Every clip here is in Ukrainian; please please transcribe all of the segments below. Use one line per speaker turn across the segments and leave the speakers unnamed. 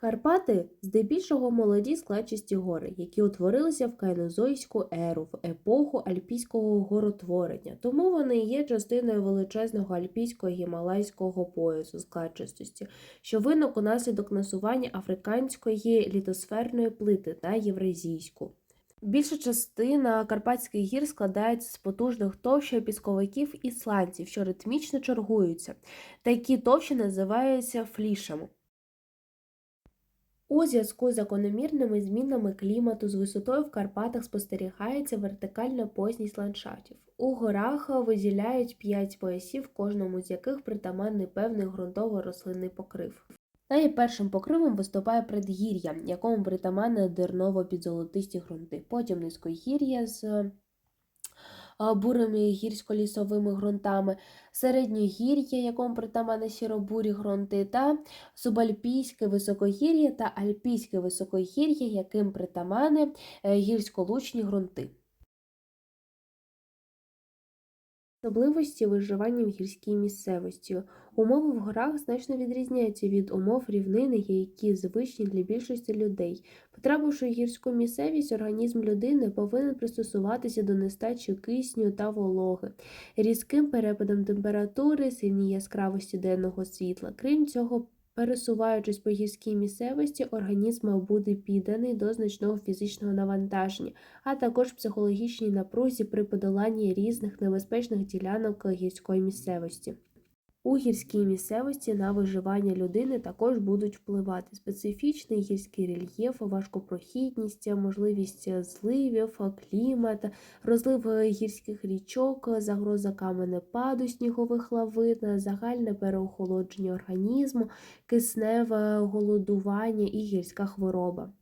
Карпати здебільшого молоді складчасті гори, які утворилися в кайнозойську еру, в епоху альпійського горотворення, тому вони є частиною величезного альпійського гімалайського поясу складчастості, що виник унаслідок насування африканської літосферної плити на євразійську. Більша частина Карпатських гір складається з потужних товщ пісковиків і сланців, що ритмічно чергуються. Такі товщі називаються флішами. У зв'язку з закономірними змінами клімату з висотою в Карпатах спостерігається вертикальна позність ландшафтів. У горах виділяють п'ять поясів, кожному з яких притаманний певний ґрунтово-рослинний покрив. Найпершим покривом виступає предгір'я, якому притаманне дерново-підзолотисті ґрунти, потім низькогір'я з бурими гірсько-лісовими ґрунтами, середньогір'я, якому притамани сіробурі ґрунти, та субальпійське високогір'я та альпійське високогір'я, яким притамани е, гірськолучні ґрунти. Особливості виживання в гірській місцевості. Умови в горах значно відрізняються від умов рівнини, які звичні для більшості людей. Потрапивши в гірську місцевість, організм людини повинен пристосуватися до нестачі кисню та вологи, різким перепадом температури, сильній яскравості денного світла. Крім цього, Пересуваючись по гірській місцевості, організм буде підданий до значного фізичного навантаження, а також психологічній напрузі при подоланні різних небезпечних ділянок гірської місцевості. У гірській місцевості на виживання людини також будуть впливати специфічний гірський рельєф, важкопрохідність, можливість зливів, клімат, розлив гірських річок, загроза каменепаду снігових лавин, загальне переохолодження організму, кисневе голодування і гірська хвороба.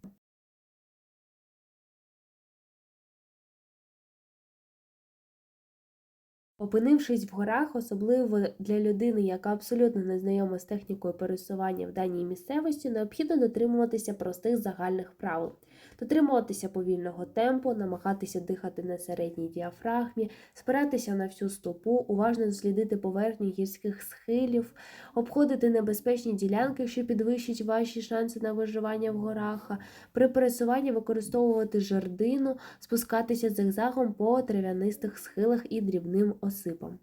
Опинившись в горах, особливо для людини, яка абсолютно не знайома з технікою пересування в даній місцевості, необхідно дотримуватися простих загальних правил, дотримуватися повільного темпу, намагатися дихати на середній діафрагмі, спиратися на всю стопу, уважно дослідити поверхню гірських схилів, обходити небезпечні ділянки, що підвищать ваші шанси на виживання в горах, при пересуванні використовувати жердину, спускатися зигзагом по трав'янистих схилах і дрібним осипам.